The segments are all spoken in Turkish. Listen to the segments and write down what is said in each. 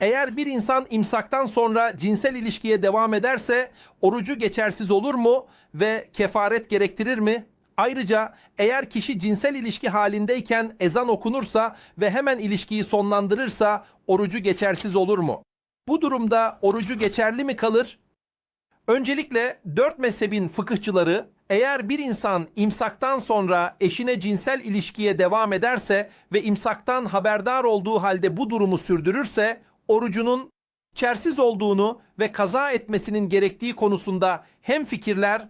Eğer bir insan imsaktan sonra cinsel ilişkiye devam ederse orucu geçersiz olur mu ve kefaret gerektirir mi? Ayrıca eğer kişi cinsel ilişki halindeyken ezan okunursa ve hemen ilişkiyi sonlandırırsa orucu geçersiz olur mu? Bu durumda orucu geçerli mi kalır? Öncelikle dört mezhebin fıkıhçıları eğer bir insan imsaktan sonra eşine cinsel ilişkiye devam ederse ve imsaktan haberdar olduğu halde bu durumu sürdürürse orucunun geçersiz olduğunu ve kaza etmesinin gerektiği konusunda hem fikirler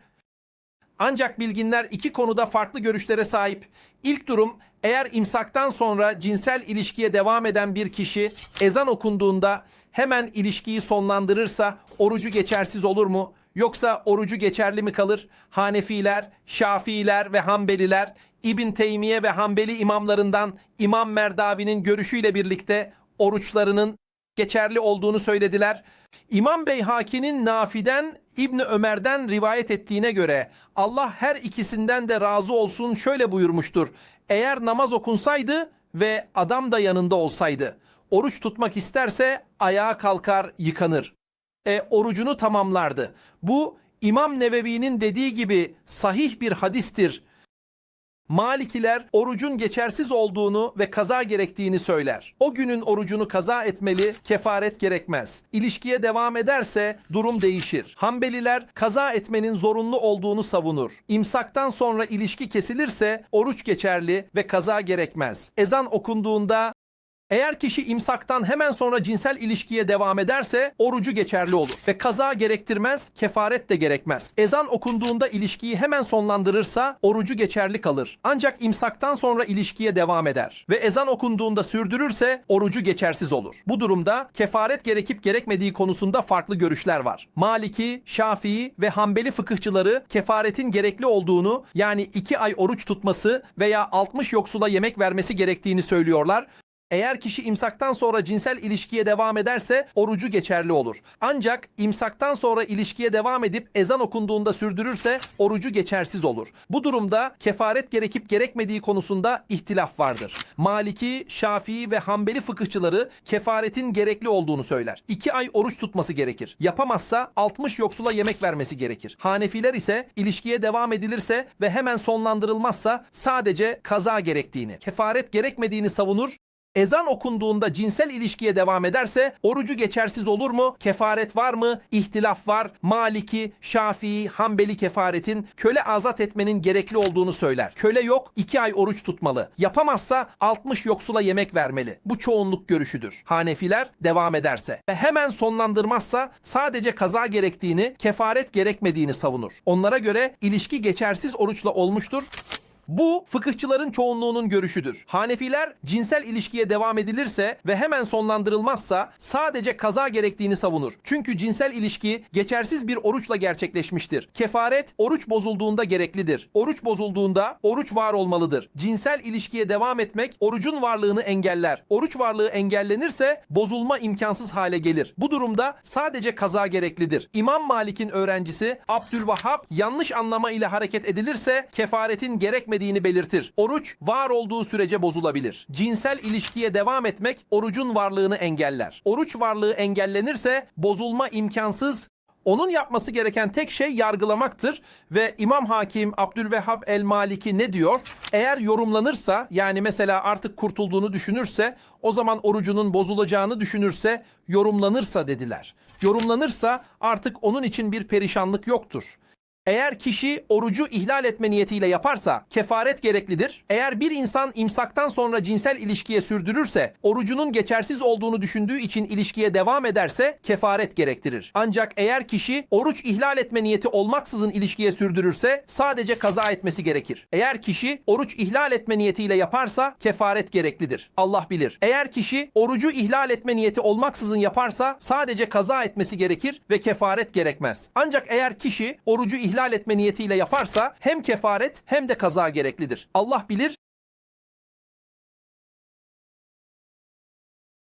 ancak bilginler iki konuda farklı görüşlere sahip. İlk durum eğer imsaktan sonra cinsel ilişkiye devam eden bir kişi ezan okunduğunda hemen ilişkiyi sonlandırırsa orucu geçersiz olur mu? Yoksa orucu geçerli mi kalır? Hanefiler, Şafiiler ve Hanbeliler İbn Teymiye ve Hanbeli imamlarından İmam Merdavi'nin görüşüyle birlikte oruçlarının geçerli olduğunu söylediler. İmam Beyhaki'nin Nafi'den İbni Ömer'den rivayet ettiğine göre Allah her ikisinden de razı olsun şöyle buyurmuştur. Eğer namaz okunsaydı ve adam da yanında olsaydı, oruç tutmak isterse ayağa kalkar yıkanır. E, orucunu tamamlardı. Bu İmam Nevevi'nin dediği gibi sahih bir hadistir. Malikiler orucun geçersiz olduğunu ve kaza gerektiğini söyler. O günün orucunu kaza etmeli, kefaret gerekmez. İlişkiye devam ederse durum değişir. Hanbeliler kaza etmenin zorunlu olduğunu savunur. İmsaktan sonra ilişki kesilirse oruç geçerli ve kaza gerekmez. Ezan okunduğunda eğer kişi imsaktan hemen sonra cinsel ilişkiye devam ederse orucu geçerli olur ve kaza gerektirmez, kefaret de gerekmez. Ezan okunduğunda ilişkiyi hemen sonlandırırsa orucu geçerli kalır. Ancak imsaktan sonra ilişkiye devam eder ve ezan okunduğunda sürdürürse orucu geçersiz olur. Bu durumda kefaret gerekip gerekmediği konusunda farklı görüşler var. Maliki, Şafii ve Hanbeli fıkıhçıları kefaretin gerekli olduğunu yani iki ay oruç tutması veya 60 yoksula yemek vermesi gerektiğini söylüyorlar. Eğer kişi imsaktan sonra cinsel ilişkiye devam ederse orucu geçerli olur. Ancak imsaktan sonra ilişkiye devam edip ezan okunduğunda sürdürürse orucu geçersiz olur. Bu durumda kefaret gerekip gerekmediği konusunda ihtilaf vardır. Maliki, Şafii ve Hanbeli fıkıhçıları kefaretin gerekli olduğunu söyler. 2 ay oruç tutması gerekir. Yapamazsa 60 yoksula yemek vermesi gerekir. Hanefiler ise ilişkiye devam edilirse ve hemen sonlandırılmazsa sadece kaza gerektiğini, kefaret gerekmediğini savunur Ezan okunduğunda cinsel ilişkiye devam ederse orucu geçersiz olur mu? Kefaret var mı? İhtilaf var. Maliki, Şafii, Hanbeli kefaretin köle azat etmenin gerekli olduğunu söyler. Köle yok, 2 ay oruç tutmalı. Yapamazsa 60 yoksula yemek vermeli. Bu çoğunluk görüşüdür. Hanefiler devam ederse ve hemen sonlandırmazsa sadece kaza gerektiğini, kefaret gerekmediğini savunur. Onlara göre ilişki geçersiz oruçla olmuştur. Bu fıkıhçıların çoğunluğunun görüşüdür. Hanefiler cinsel ilişkiye devam edilirse ve hemen sonlandırılmazsa sadece kaza gerektiğini savunur. Çünkü cinsel ilişki geçersiz bir oruçla gerçekleşmiştir. Kefaret oruç bozulduğunda gereklidir. Oruç bozulduğunda oruç var olmalıdır. Cinsel ilişkiye devam etmek orucun varlığını engeller. Oruç varlığı engellenirse bozulma imkansız hale gelir. Bu durumda sadece kaza gereklidir. İmam Malik'in öğrencisi Abdülvahhab yanlış anlama ile hareket edilirse kefaretin gerekmediğini belirtir. Oruç var olduğu sürece bozulabilir. Cinsel ilişkiye devam etmek orucun varlığını engeller. Oruç varlığı engellenirse bozulma imkansız onun yapması gereken tek şey yargılamaktır ve İmam Hakim Abdülvehhab el Maliki ne diyor? Eğer yorumlanırsa yani mesela artık kurtulduğunu düşünürse o zaman orucunun bozulacağını düşünürse yorumlanırsa dediler. Yorumlanırsa artık onun için bir perişanlık yoktur. Eğer kişi orucu ihlal etme niyetiyle yaparsa kefaret gereklidir. Eğer bir insan imsaktan sonra cinsel ilişkiye sürdürürse orucunun geçersiz olduğunu düşündüğü için ilişkiye devam ederse kefaret gerektirir. Ancak eğer kişi oruç ihlal etme niyeti olmaksızın ilişkiye sürdürürse sadece kaza etmesi gerekir. Eğer kişi oruç ihlal etme niyetiyle yaparsa kefaret gereklidir. Allah bilir. Eğer kişi orucu ihlal etme niyeti olmaksızın yaparsa sadece kaza etmesi gerekir ve kefaret gerekmez. Ancak eğer kişi orucu ihlal etme niyetiyle yaparsa hem kefaret hem de kaza gereklidir. Allah bilir